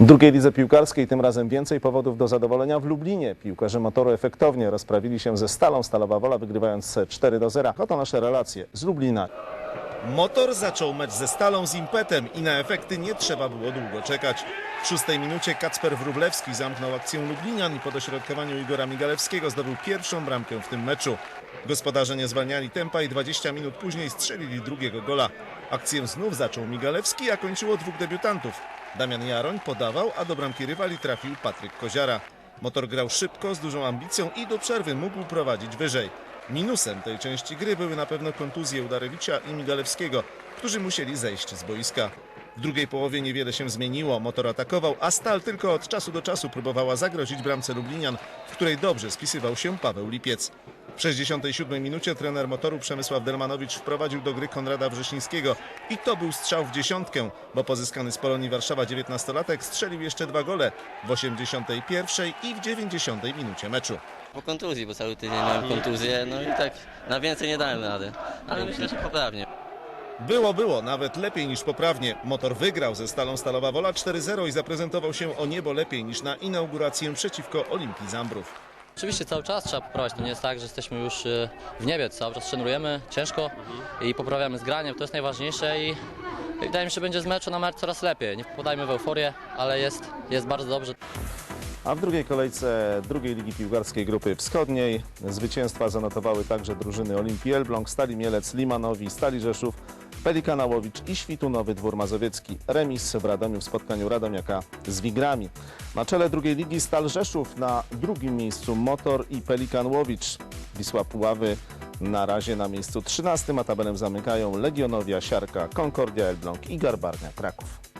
Drugiej lidze piłkarskiej tym razem więcej powodów do zadowolenia w Lublinie. Piłkarze motoru efektownie rozprawili się ze Stalą Stalowa Wola, wygrywając 4 do 0. Oto nasze relacje z Lublina. Motor zaczął mecz ze Stalą z impetem i na efekty nie trzeba było długo czekać. W szóstej minucie Kacper Wróblewski zamknął akcję Lublinian i po dośrodkowaniu Igora Migalewskiego zdobył pierwszą bramkę w tym meczu. Gospodarze nie zwalniali tempa i 20 minut później strzelili drugiego gola. Akcję znów zaczął Migalewski, a kończyło dwóch debiutantów. Damian Jaroń podawał, a do bramki rywali trafił Patryk Koziara. Motor grał szybko, z dużą ambicją i do przerwy mógł prowadzić wyżej. Minusem tej części gry były na pewno kontuzje Udarewicza i Migalewskiego, którzy musieli zejść z boiska. W drugiej połowie niewiele się zmieniło, motor atakował, a Stal tylko od czasu do czasu próbowała zagrozić bramce Lublinian, w której dobrze spisywał się Paweł Lipiec. W 67 minucie trener motoru Przemysław Delmanowicz wprowadził do gry Konrada Wrzesińskiego i to był strzał w dziesiątkę, bo pozyskany z Polonii Warszawa 19-latek strzelił jeszcze dwa gole w 81 i w 90 minucie meczu. Po kontuzji, bo cały tydzień miałem kontuzję, no i tak na więcej nie dałem rady. Ale myślę, że poprawnie. Było, było, nawet lepiej niż poprawnie. Motor wygrał ze Stalą Stalowa Wola 4-0 i zaprezentował się o niebo lepiej niż na inaugurację przeciwko Olimpii Zambrów. Oczywiście cały czas trzeba poprawiać. To nie jest tak, że jesteśmy już y, w niebie. Cały czas trenujemy ciężko i poprawiamy zgranie. To jest najważniejsze i wydaje mi się, że będzie z meczu na mecz coraz lepiej. Nie wpadajmy w euforię, ale jest, jest bardzo dobrze. A w drugiej kolejce drugiej ligi piłkarskiej grupy wschodniej zwycięstwa zanotowały także drużyny Olimpii Elbląg, Stali Mielec, Limanowi, Stali Rzeszów, Pelikana Łowicz i Świtunowy Dwór Mazowiecki. Remis w Radomiu w spotkaniu Radomiaka z Wigrami. Na czele drugiej ligi Stal Rzeszów na drugim miejscu Motor i Pelikan Łowicz. Wisła Puławy na razie na miejscu 13, a tabelę zamykają Legionowia, Siarka, Concordia Elbląg i Garbarnia Kraków.